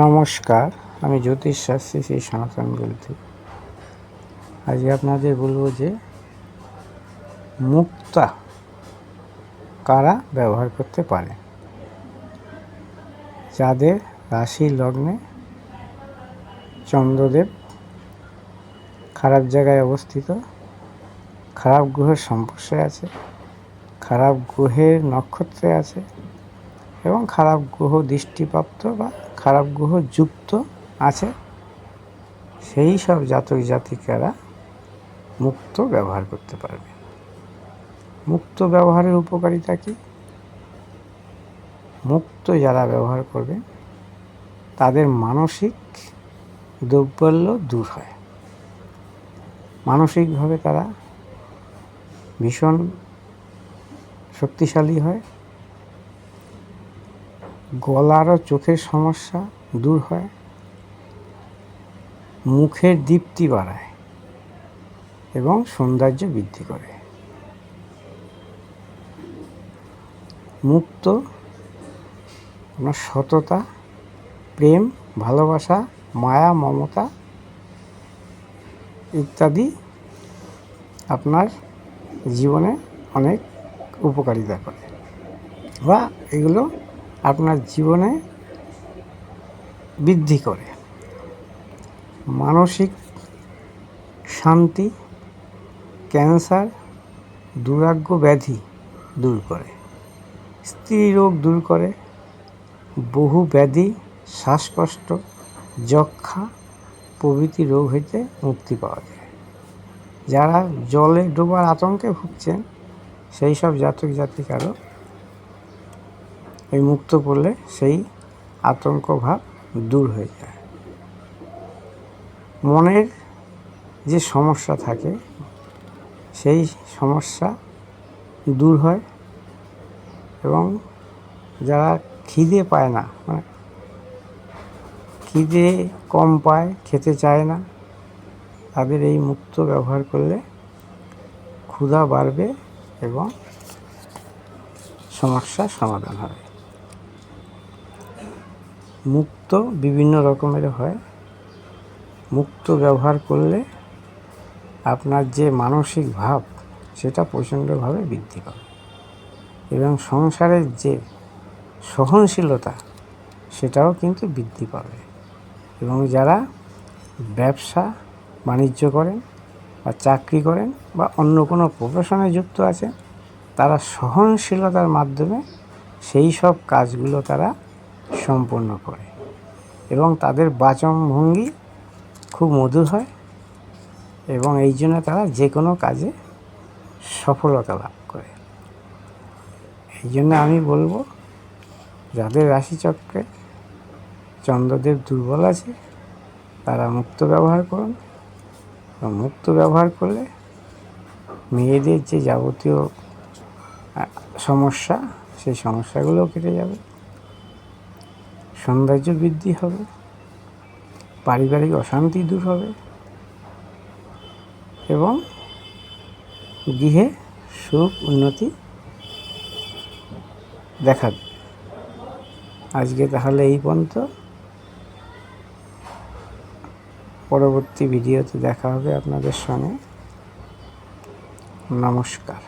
নমস্কার, আমি জ্যোতিষ শাস্ত্রী শ্রী সনাতন বলছি। আজকে আপনাদের বলব যে, মুক্তা কারা ব্যবহার করতে পারে? যাদের রাশি লগ্নে চন্দ্রদেব খারাপ জায়গায় অবস্থিত, খারাপ গ্রহের সম্পর্শে আছে, খারাপ গ্রহের নক্ষত্রে আছে এবং খারাপ গ্রহ দৃষ্টিপ্রাপ্ত বা খারাপ গ্রহ যুক্ত আছে, সেই সব জাতক জাতিকারা মুক্ত ব্যবহার করতে পারবে। মুক্ত ব্যবহারের উপকারিতা কি? মুক্ত যারা ব্যবহার করবে, তাদের মানসিক দৌর্বল্য দূর হয়। মানসিকভাবে তারা ভীষণ শক্তিশালী হয় গলার ও চোখের সমস্যা দূর হয়, মুখের দীপ্তি বাড়ায় এবং সৌন্দর্য বৃদ্ধি করে। মুক্ত আপনার সততা, প্রেম, ভালোবাসা, মায়া, মমতা ইত্যাদি আপনার জীবনে অনেক উপকারিতা করে। বা এগুলো আপনার জীবনে বৃদ্ধি করে। মানসিক শান্তি, ক্যান্সার দুরাগ্য ব্যাধি দূর করে। স্ত্রী রোগ দূর করে। বহু ব্যাধি, শ্বাসকষ্ট যক্ষা প্রভৃতি রোগ হইতে মুক্তি পাওয়া যায়। যারা জলে ডোবার আতঙ্কে ভুগছেন সেই সব জাতক জাতিকারও এই মুক্ত করলে সেই আতঙ্ক ভাব দূর হয়ে যায়। মনের যে সমস্যা থাকে, সেই সমস্যা দূর হয় এবং যারা খিদে পায় না মানে খিদে কম পায়, খেতে চায় না, তাদের এই মুক্ত ব্যবহার করলে ক্ষুধা বাড়বে এবং সমস্যার সমাধান হবে। মুক্ত বিভিন্ন রকমের হয়। মুক্ত ব্যবহার করলে আপনার যে মানসিক ভাব, সেটা প্রচণ্ডভাবে বৃদ্ধি পাবে। এবং সংসারের যে সহনশীলতা, সেটাও কিন্তু বৃদ্ধি পাবে। এবং যারা ব্যবসা বাণিজ্য করেন বা চাকরি করেন বা অন্য কোনো প্রফেশনে যুক্ত আছেন, তারা সহনশীলতার মাধ্যমে সেই সব কাজগুলো তারা সম্পন্ন করে। এবং তাদের বাচন ভঙ্গি খুব মধুর হয় এবং এই জন্য তারা যে কোনো কাজে সফলতা লাভ করে। এই জন্য আমি বলব, যাদের রাশিচক্রে চন্দ্রদেব দুর্বল আছে, তারা মুক্ত ব্যবহার করুন। এবং মুক্ত ব্যবহার করলে মেয়েদের যে যাবতীয় সমস্যা, সেই সমস্যাগুলোও কেটে যাবে। সৌন্দর্য বৃদ্ধি হবে, পারিবারিক অশান্তি দূর হবে এবং গৃহে সুখ উন্নতি দেখা আজকে তাহলে এই পর্যন্ত। পরবর্তী ভিডিওতে দেখা হবে আপনাদের সঙ্গে। নমস্কার।